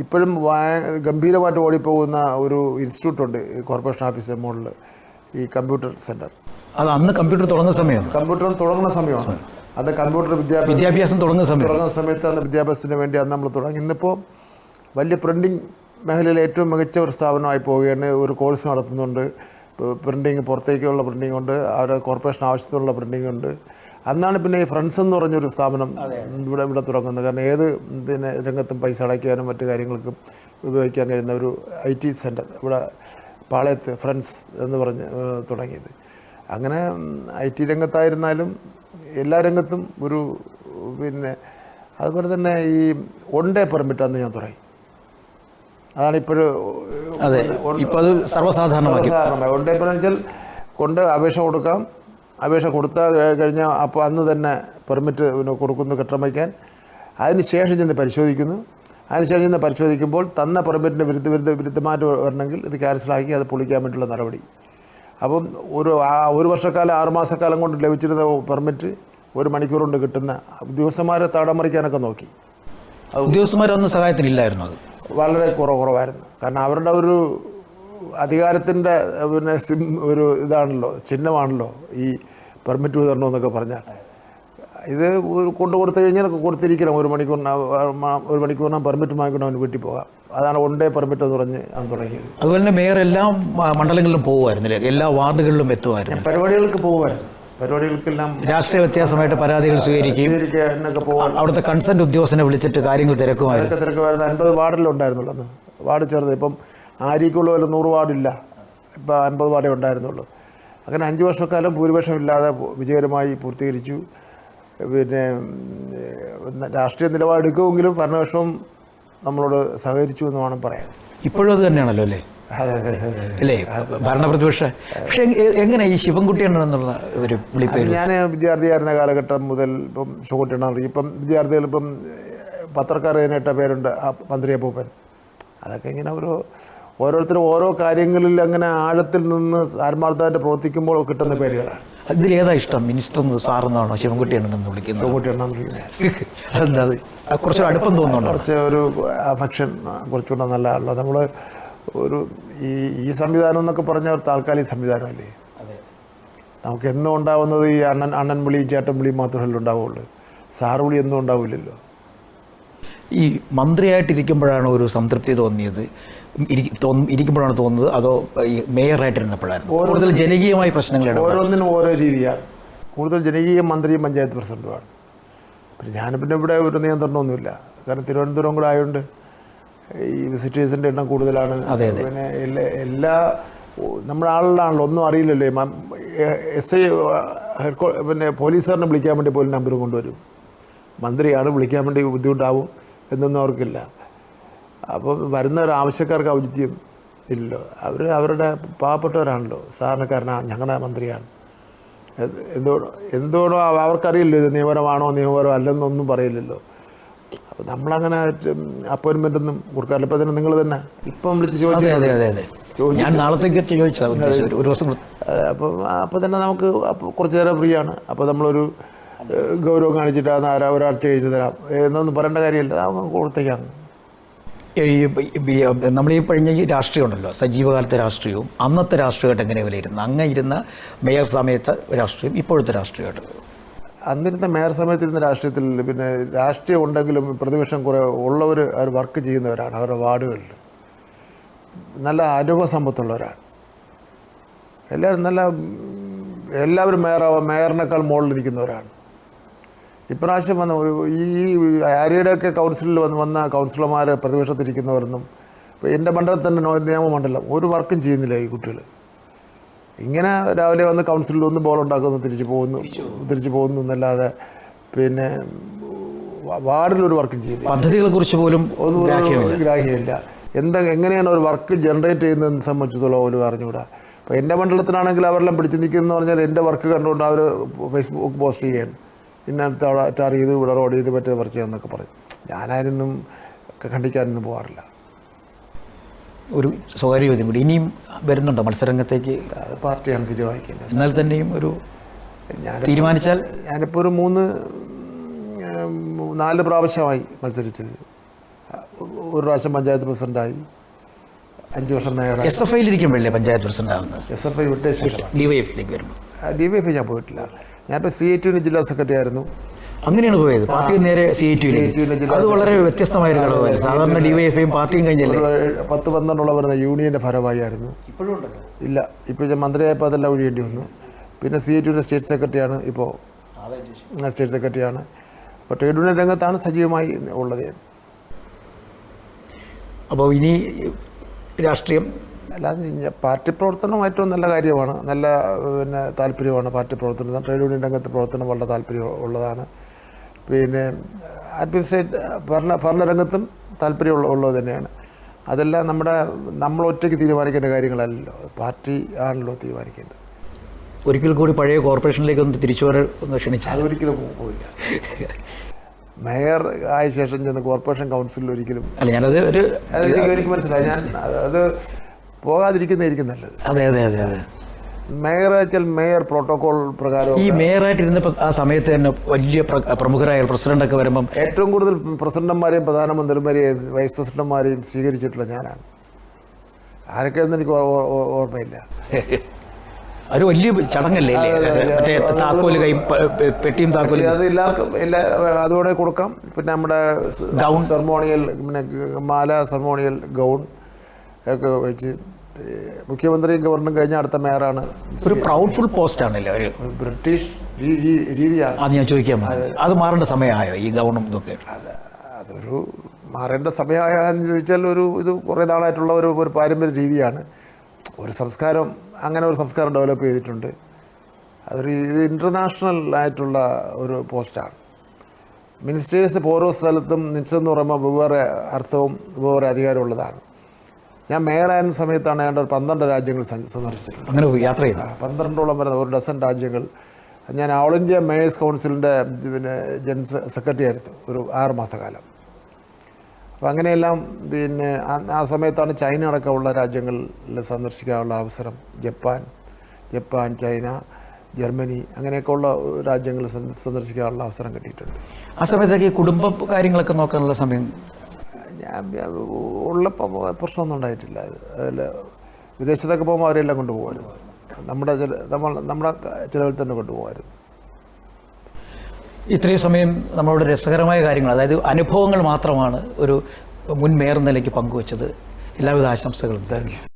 ഇപ്പോഴും ഗംഭീരമായിട്ട് ഓടിപ്പോകുന്ന ഒരു ഇൻസ്റ്റിറ്റ്യൂട്ടുണ്ട് ഈ കോർപ്പറേഷൻ ഓഫീസ് മുകളിൽ ഈ കമ്പ്യൂട്ടർ സെന്റർ അത് അന്ന് കമ്പ്യൂട്ടർ തുടങ്ങുന്ന സമയം കമ്പ്യൂട്ടർ തുടങ്ങുന്ന സമയമാണ്. അത് കമ്പ്യൂട്ടർ വിദ്യാഭ്യാസം വിദ്യാഭ്യാസം തുടങ്ങുന്ന സമയം തുടങ്ങുന്ന സമയത്ത് അന്ന് വിദ്യാഭ്യാസത്തിന് വേണ്ടി അന്ന് നമ്മൾ തുടങ്ങി. ഇന്നിപ്പോൾ വലിയ പ്രിന്റിംഗ് മേഖലയിൽ ഏറ്റവും മികച്ച ഒരു സ്ഥാപനമായി പോവുകയാണ്. ഒരു കോഴ്സ് നടത്തുന്നുണ്ട്. പ്രിന്റിങ് പുറത്തേക്കുള്ള പ്രിന്റിംഗ് ഉണ്ട്. അവരുടെ കോർപ്പറേഷൻ ആവശ്യത്തിനുള്ള പ്രിന്റിംഗ് ഉണ്ട്. അന്നാണ് പിന്നെ ഈ ഫ്രണ്ട്സ് എന്ന് പറഞ്ഞൊരു സ്ഥാപനം ഇവിടെ ഇവിടെ തുടങ്ങുന്നത്. കാരണം ഏത് പിന്നെ രംഗത്തും പൈസ അടയ്ക്കാനും മറ്റു കാര്യങ്ങൾക്കും ഉപയോഗിക്കാൻ കഴിയുന്ന ഒരു ഐ ടി സെന്റർ ഇവിടെ പാളയത്ത് ഫ്രണ്ട്സ് എന്ന് പറഞ്ഞ് തുടങ്ങിയത്. അങ്ങനെ ഐ ടി രംഗത്തായിരുന്നാലും എല്ലാ രംഗത്തും ഒരു പിന്നെ അതുപോലെ തന്നെ ഈ വൺ ഡേ പെർമിറ്റ് അന്ന് ഞാൻ തുടങ്ങി. അതാണ് ഇപ്പോഴും അതെ ഇപ്പൊ അത് സർവസാധാരണമാക്കി. സാധാരണമായി ഒൺ ഡേ പെർമിറ്റ് കൊണ്ട് അപേക്ഷ കൊടുക്കാം അപേക്ഷ കൊടുത്ത കഴിഞ്ഞാൽ അപ്പോൾ അന്ന് തന്നെ പെർമിറ്റ് പിന്നെ കൊടുക്കുന്നു കെട്ടിടം വയ്ക്കാൻ. അതിന് ശേഷം ചെന്ന് പരിശോധിക്കുന്നു. അതിനുശേഷം ചെന്ന് പരിശോധിക്കുമ്പോൾ തന്ന പെർമിറ്റിന് വിരുദ്ധ വിരുദ്ധ വിരുദ്ധമായിട്ട് വരണമെങ്കിൽ ഇത് ക്യാൻസലാക്കി അത് പൊളിക്കാൻ വേണ്ടിയുള്ള നടപടി. അപ്പം ഒരു ഒരു വർഷക്കാലം ആറുമാസക്കാലം കൊണ്ട് ലഭിച്ചിരുന്ന പെർമിറ്റ് ഒരു മണിക്കൂർ കൊണ്ട് കിട്ടുന്ന ഉദ്യോഗസ്ഥന്മാരെ തടമറിക്കാനൊക്കെ നോക്കി. ഉദ്യോഗസ്ഥന്മാരൊന്നും സഹായത്തിനില്ലായിരുന്നു അത്? വളരെ കുറവ് കുറവായിരുന്നു. കാരണം അവരുടെ ഒരു അധികാരത്തിന്റെ പിന്നെ സിം ഒരു ഇതാണല്ലോ ചിഹ്നമാണല്ലോ ഈ പെർമിറ്റ് വിതരണം എന്നൊക്കെ പറഞ്ഞാൽ. ഇത് ഒരു കൊണ്ടു കൊടുത്തു കഴിഞ്ഞാൽ കൊടുത്തിരിക്കണം. ഒരു മണിക്കൂറിന് ഒരു മണിക്കൂറിന് പെർമിറ്റ് വാങ്ങിക്കൊണ്ട് അവന് വീട്ടിൽ പോകാം. അതാണ് വൺ ഡേ പെർമിറ്റ് എന്ന് പറഞ്ഞ് ഞാൻ തുടങ്ങിയത്. അതുപോലെ തന്നെ മേയർ എല്ലാ മണ്ഡലങ്ങളിലും പോകുമായിരുന്നില്ലേ എല്ലാ വാർഡുകളിലും എത്തുമായിരുന്നു. പരിപാടികൾക്ക് പോകുമായിരുന്നു പരിപാടികൾക്കെല്ലാം രാഷ്ട്രീയ വ്യത്യാസമായിട്ട് പരാതികൾ സ്വീകരിക്കുകയും സ്വീകരിക്കുക എന്നൊക്കെ പോകാൻ അവിടുത്തെ കൺസെന്റ് ഉദ്യോഗസ്ഥനെ വിളിച്ചിട്ട് കാര്യങ്ങൾ തിരക്കുമായിരുന്നു. തിരക്കുമായിരുന്നു. അൻപത് വാർഡിലുണ്ടായിരുന്നുള്ളത് അന്ന്. വാർഡ് ചേർത്ത് ഇപ്പം ആരിക്കുള്ള പോലെ നൂറ് വാർഡില്ല. ഇപ്പം അൻപത് വാർഡേ ഉണ്ടായിരുന്നുള്ളൂ. അങ്ങനെ അഞ്ച് വർഷക്കാലം ഭൂരിപക്ഷം ഇല്ലാതെ വിജയകരമായി പൂർത്തീകരിച്ചു. പിന്നെ രാഷ്ട്രീയ നിലപാടെടുക്കുമെങ്കിലും ഭരണപക്ഷവും നമ്മളോട് സഹകരിച്ചു എന്ന് വേണം പറയാൻ. ഇപ്പോഴും അത് തന്നെയാണല്ലോ അല്ലേ? അല്ലേ? ഭരണപ്രതിപക്ഷ. പക്ഷെ എങ്ങനെ ഈ ശിവൻകുട്ടിയാണ് എന്നുള്ള ഒരു വിളിപ്പേര് ഞാൻ വിദ്യാർത്ഥിയായിരുന്ന കാലഘട്ടം മുതൽ ഇപ്പം ശിവൻകുട്ടിയാണ് ഇപ്പം വിദ്യാർത്ഥികൾ ഇപ്പം പത്രക്കാർ ഇതിനിട്ട പേരുണ്ട് ആ മന്ത്രി അപ്പൂപ്പൻ. അതൊക്കെ ഇങ്ങനെ ഓരോ ഓരോരുത്തരും ഓരോ കാര്യങ്ങളിൽ അങ്ങനെ ആഴത്തിൽ നിന്ന് ആത്മാർത്ഥമായിട്ട് പ്രവർത്തിക്കുമ്പോൾ കിട്ടുന്ന പേരുകളാണ്. ഇതിൽ ഏതാ ഇഷ്ടം? മിനിസ്റ്റർ എന്ന് ശിവൻകുട്ടിയാണെന്ന് വിളിക്കുന്നത്. ഷോട്ടിണർ വിളിക്കുന്നത്. അത്? കുറച്ചൊരു അടുപ്പം തോന്നുന്നുണ്ട്? കുറച്ച് ഒരു അഫക്ഷൻ കുറച്ചുകൂടെ നല്ല ആളുള്ളത് നമ്മൾ ഒരു ഈ ഈ സംവിധാനം എന്നൊക്കെ പറഞ്ഞ ഒരു താൽക്കാലിക സംവിധാനമല്ലേ നമുക്ക് എന്നും ഉണ്ടാവുന്നത് ഈ അണ്ണൻ അണ്ണൻ വിളി ചേട്ടൻ വിളി മാത്രമല്ലേ ഉണ്ടാവുള്ളൂ. സാറ് വിളി എന്നും ഉണ്ടാവില്ലല്ലോ. ഈ മന്ത്രിയായിട്ടിരിക്കുമ്പോഴാണ് ഒരു സംതൃപ്തി തോന്നിയത്. ഇരിക്കുമ്പോഴാണ് തോന്നുന്നത് അതോ മേയറായിട്ടിരുന്നപ്പോഴായിരുന്നു? കൂടുതൽ ജനകീയമായ പ്രശ്നങ്ങൾ ഓരോന്നിനും ഓരോ രീതിയാണ് കൂടുതൽ ജനകീയ മന്ത്രിയും പഞ്ചായത്ത് പ്രസിഡന്റുമാണ്. പിന്നെ ഞാൻ പിന്നെ ഇവിടെ ഒരു നിയന്ത്രണമൊന്നുമില്ല. കാരണം തിരുവനന്തപുരം കൂടെ ആയതുകൊണ്ട് ഈ വിസിറ്റേഴ്സിന്റെ എണ്ണം കൂടുതലാണ്. അതെ, അതെ. പിന്നെ എല്ലാ എല്ലാ നമ്മുടെ ആളിലാണല്ലോ ഒന്നും അറിയില്ലല്ലേ? എസ് ഐ ഹെഡ്കോ പിന്നെ പോലീസുകാരനെ വിളിക്കാൻ വേണ്ടി പോലും നമ്പർ കൊണ്ടുവരും. മന്ത്രിയാണ് വിളിക്കാൻ വേണ്ടി ബുദ്ധിമുട്ടാവും. എന്നൊന്നും അവർക്കില്ല. അപ്പോൾ വരുന്ന ഒരു ആവശ്യക്കാർക്ക് ഔചിത്യം ഇല്ലല്ലോ. അവർ അവരുടെ പാവപ്പെട്ടവരാണല്ലോ. സാധാരണക്കാരനാ ഞങ്ങളുടെ മന്ത്രിയാണ്. എന്തോ എന്തോടോ അവർക്കറിയില്ല അവ- അവർക്കറിയില്ലോ ഇത് നിയമപരമാണോ നിയമപരം അല്ലെന്നൊന്നും പറയില്ലല്ലോ. അപ്പോൾ നമ്മളങ്ങനെ അപ്പോയിൻമെന്റ് ഒന്നും കൊടുക്കാറില്ല. ഇപ്പം തന്നെ നിങ്ങൾ തന്നെ ഇപ്പം വിളിച്ച് ചോദിച്ചു ഞാൻ നാളത്തേക്ക് ചോദിച്ചതാണ് ഒരു- ദിവസം. അപ്പം അപ്പോൾ തന്നെ നമുക്ക് കുറച്ച് നേരം ഫ്രീ ആണ് അപ്പോൾ നമ്മളൊരു ഗൗരവം കാണിച്ചിട്ട് ആ ഒരാഴ്ച കഴിഞ്ഞ് തരാം. എന്നൊന്നും പറയേണ്ട കാര്യമില്ല. കൊടുത്തേക്കാം. നമ്മൾ ഈ കഴിഞ്ഞ ഈ രാഷ്ട്രീയം ഉണ്ടല്ലോ. സജീവകാലത്തെ രാഷ്ട്രീയവും അന്നത്തെ രാഷ്ട്രീയമായിട്ട് എങ്ങനെ വിലയിരുന്നു? അങ്ങ് ഇരുന്ന മേയർ സമയത്ത് രാഷ്ട്രീയം ഇപ്പോഴത്തെ രാഷ്ട്രീയമായിട്ട് അന്നിരുന്ന മേയർ സമയത്തിരുന്ന രാഷ്ട്രീയത്തിൽ പിന്നെ രാഷ്ട്രീയം ഉണ്ടെങ്കിലും പ്രതിപക്ഷം കുറേ ഉള്ളവർ അവർ വർക്ക് ചെയ്യുന്നവരാണ്. അവരുടെ വാർഡുകളിൽ. നല്ല അനുഭവ സമ്പത്തുള്ളവരാണ്. എല്ലാവരും നല്ല എല്ലാവരും മേയറാവാൻ മേയറിനേക്കാൾ മുകളിൽ നിൽക്കുന്നവരാണ് ഇപ്രാവശ്യം വന്ന ഒരു- ഈ ആര്യയുടെയൊക്കെ കൗൺസിലിൽ വന്ന് വന്ന കൗൺസിലർമാർ പ്രതിപക്ഷത്തിരിക്കുന്നവരെന്നും ഇപ്പോൾ എന്റെ മണ്ഡലത്തിൽ തന്നെ നോ- നിയമമണ്ഡലം ഒരു വർക്കും ചെയ്യുന്നില്ല ഈ കുട്ടികൾ ഇങ്ങനെ രാവിലെ വന്ന് കൗൺസിലിൽ ഒന്ന് ബോൾ ഉണ്ടാക്കുന്നു തിരിച്ചു പോകുന്നു തിരിച്ചു പോകുന്നു. എന്നല്ലാതെ പിന്നെ വാർഡിലൊരു വാർഡിൽ ഒരു വർക്കും ചെയ്യുന്നില്ല. പദ്ധതികളെ കുറിച്ച് പോലും ഒന്നും ഗ്രാഹ്യമില്ല. എന്താ എങ്ങനെയാണ് ഒരു വർക്ക് ജനറേറ്റ് ചെയ്യുന്നതെന്ന് സംബന്ധിച്ചിടത്തോളം ഒരു അറിഞ്ഞുകൂടാ. അപ്പോൾ എന്റെ മണ്ഡലത്തിലാണെങ്കിൽ അവരെല്ലാം പിടിച്ചു നിൽക്കുന്നു പറഞ്ഞാൽ എന്റെ വർക്ക് കണ്ടുകൊണ്ട് അവർ ഫേസ്ബുക്ക് പോസ്റ്റ് ചെയ്യാണ് ഇന്നത്തെ അവിടെ ടാർ ചെയ്ത് ഇവിടെ റോഡ് ചെയ്ത് പറ്റിയത് പറിച്ചു എന്നൊക്കെ പറയും. ഞാനായിരുന്നു ഖണ്ഡിക്കാനൊന്നും പോകാറില്ല. ഒരു സ്വകാര്യ ചോദ്യം കൂടി. ഇനിയും വരുന്നുണ്ടോ മത്സരരംഗത്തേക്ക്? അത് പാർട്ടിയാണ് തീരുമാനിക്കേണ്ടത്. എന്നാൽ തന്നെയും ഒരു ഞാൻ തീരുമാനിച്ചാൽ ഞാനിപ്പോൾ ഒരു മൂന്ന് നാല് പ്രാവശ്യമായി മത്സരിച്ചത്. ഒരു പ്രാവശ്യം പഞ്ചായത്ത് പ്രസിഡന്റായി അഞ്ച് വർഷം മേയറായി. എസ് എഫ് ഐയിലിരിക്കുമ്പോഴല്ലേ പഞ്ചായത്ത് പ്രസിഡന്റ് ആവുന്നത് എസ് എഫ് ഐ വിട്ട് ശേഷം ഡി വൈ എഫിലേക്ക് വരുമ്പോൾ. ഡി വൈ എഫ് ഞാൻ പോയിട്ടില്ല. ഞാനിപ്പോൾ സി ഐ ടുവിന് ജില്ലാ സെക്രട്ടറി ആയിരുന്നു. അങ്ങനെയാണ് പോയത്. പാർട്ടി നേരെ സി ഐ ടിയിലേക്ക് അത് വളരെ വ്യത്യസ്തമായ ഒരു ഘടകമായിരുന്നു. സാധാരണ ഡി വൈ എഫ്ഐയും പാർട്ടിയും കഴിഞ്ഞില്ല? പത്ത് പന്ത്രണ്ടോളം വരുന്ന യൂണിയന്റെ ഭാരവാഹി ആയിരുന്നു. ഇപ്പോഴും ഉണ്ടല്ലോ ഇല്ല ഇപ്പോൾ ഞാൻ മന്ത്രിയായപ്പോൾ അതെല്ലാം ഒഴിയേണ്ടി വന്നു. പിന്നെ സി ഐ ടുവിന്റെ സ്റ്റേറ്റ് സെക്രട്ടറിയാണ് ഇപ്പോൾ സ്റ്റേറ്റ് സെക്രട്ടറിയാണ്. അപ്പോൾ ട്രേഡ് യൂണിയൻ രംഗത്താണ് സജീവമായി ഉള്ളത്. അപ്പോൾ ഇനി രാഷ്ട്രീയം അല്ലാതെ പാർട്ടി പ്രവർത്തനം ഏറ്റവും നല്ല കാര്യമാണ്. നല്ല പിന്നെ താല്പര്യമാണ് പാർട്ടി പ്രവർത്തനം. ട്രേഡ് യൂണിയൻ രംഗത്ത് പ്രവർത്തനം വളരെ താല്പര്യം ഉള്ളതാണ്. പിന്നെ അഡ്മിനിസ്ട്രേറ്റ് ഭരണ ഭരണരംഗത്തും താല്പര്യം ഉള്ള ഉള്ളത് തന്നെയാണ്. അതെല്ലാം നമ്മുടെ നമ്മൾ ഒറ്റയ്ക്ക് തീരുമാനിക്കേണ്ട കാര്യങ്ങളല്ലല്ലോ. പാർട്ടി ആണല്ലോ തീരുമാനിക്കേണ്ടത്. ഒരിക്കൽ കൂടി പഴയ കോർപ്പറേഷനിലേക്ക് ഒന്ന് തിരിച്ചു വരെ ഒന്ന് ക്ഷണിച്ചാൽ അതൊരിക്കലും പോയില്ല മേയർ ആയ ശേഷം ചെന്ന് കോർപ്പറേഷൻ കൗൺസിലിൽ ഒരിക്കലും അല്ല ഞാനത് ഒരു എനിക്ക് മനസ്സിലായി. ഞാൻ അത് പോകാതിരിക്കുന്നതായിരിക്കും നല്ലത്. അതെ അതെ അതെ അതെ. മേയറാച്ചാൽ മേയർ പ്രോട്ടോകോൾ പ്രകാരം ഈ മേയറായിട്ട് ഇരുന്നപ്പോൾ ആ സമയത്ത് തന്നെ വലിയ പ്രമുഖരായ പ്രമുഖരായ പ്രസിഡന്റൊക്കെ വരുമ്പം ഏറ്റവും കൂടുതൽ പ്രസിഡന്റുമാരെയും പ്രധാനമന്ത്രിമാരെയും വൈസ് പ്രസിഡന്റുമാരെയും സ്വീകരിച്ചിട്ടുള്ള ഞാനാണ്. ആരൊക്കെയെന്ന് എനിക്ക് ഓർമ്മയില്ല. ഒരു വലിയ ചടങ്ങല്ലേ? മറ്റേ താക്കോൽ കൈ പെട്ടിയും താക്കോൽ അത് എല്ലാവർക്കും എല്ലാ അതോടെ കൊടുക്കാം. പിന്നെ നമ്മുടെ ഗൗൺ. സെർമോണിയൽ പിന്നെ മാല സെർമോണിയൽ ഗൗൺ ഒക്കെ വെച്ച് മുഖ്യമന്ത്രിയും ഗവർണറും കഴിഞ്ഞ അടുത്ത മേയറാണ്. ഒരു പ്രൗഡ്ഫുൾ പോസ്റ്റ് ആണല്ലേ ഒരു ബ്രിട്ടീഷ് രീതി- രീതിയാണ്. അത് ഞാൻ ചോദിക്കാൻ അത്. മാറേണ്ട സമയമായോ ഈ ഗവർണർ ഇതൊക്കെ? അതൊരു മാറേണ്ട സമയമായെന്ന് ചോദിച്ചാൽ ഒരു ഇത് കുറേ നാളായിട്ടുള്ള ഒരു ഒരു പാരമ്പര്യ രീതിയാണ്. ഒരു സംസ്കാരം അങ്ങനെ ഒരു സംസ്കാരം ഡെവലപ്പ് ചെയ്തിട്ടുണ്ട്. അതൊരു ഇത് ഇന്റർനാഷണൽ ആയിട്ടുള്ള ഒരു പോസ്റ്റാണ് മിനിസ്റ്റേഴ്സ് ഇപ്പോൾ ഓരോ സ്ഥലത്തും നിശ്ചയം എന്ന് പറയുമ്പോൾ വെവ്വേറെ അർത്ഥവും വെവ്വേറെ അധികാരമുള്ളതാണ് ഞാൻ മേയറായിരുന്ന സമയത്താണ് ഏതാണ്ട് ഒരു പന്ത്രണ്ട് രാജ്യങ്ങൾ സന്ദർശിച്ചത്. അങ്ങനെ യാത്ര ചെയ്ത പന്ത്രണ്ടോളം വരുന്ന ഒരു ഡസൻ രാജ്യങ്ങൾ. ഞാൻ ഓൾ ഇന്ത്യ മേയേഴ്സ് കൗൺസിലിന്റെ പിന്നെ ജനറൽ സെക്രട്ടറി ആയിരുന്നു ഒരു ആറ് മാസക്കാലം അപ്പോൾ അങ്ങനെയെല്ലാം പിന്നെ ആ- സമയത്താണ് ചൈന അടക്കമുള്ള രാജ്യങ്ങളിൽ സന്ദർശിക്കാനുള്ള അവസരം. ജപ്പാൻ ജപ്പാൻ ചൈന ജർമ്മനി അങ്ങനെയൊക്കെ ഉള്ള രാജ്യങ്ങൾ സന്ദ- സന്ദർശിക്കാനുള്ള അവസരം കിട്ടിയിട്ടുണ്ട്. ആ സമയത്തേക്ക് കുടുംബ കാര്യങ്ങളൊക്കെ നോക്കാനുള്ള സമയം ഉള്ളപ്പോൾ പ്രശ്നമൊന്നും ഉണ്ടായിട്ടില്ല. അതിൽ വിദേശത്തൊക്കെ പോകുമ്പോൾ അവരെല്ലാം കൊണ്ടുപോകുമായിരുന്നു. നമ്മുടെ ചില നമ്മൾ നമ്മുടെ ചിലവിൽ തന്നെ കൊണ്ടുപോകുമായിരുന്നു. ഇത്രയും സമയം നമ്മളോട് രസകരമായ കാര്യങ്ങൾ അതായത് അനുഭവങ്ങൾ മാത്രമാണ് ഒരു മുൻമേർ നിലയ്ക്ക് പങ്കുവച്ചത്. എല്ലാവിധ ആശംസകളും. Thank you.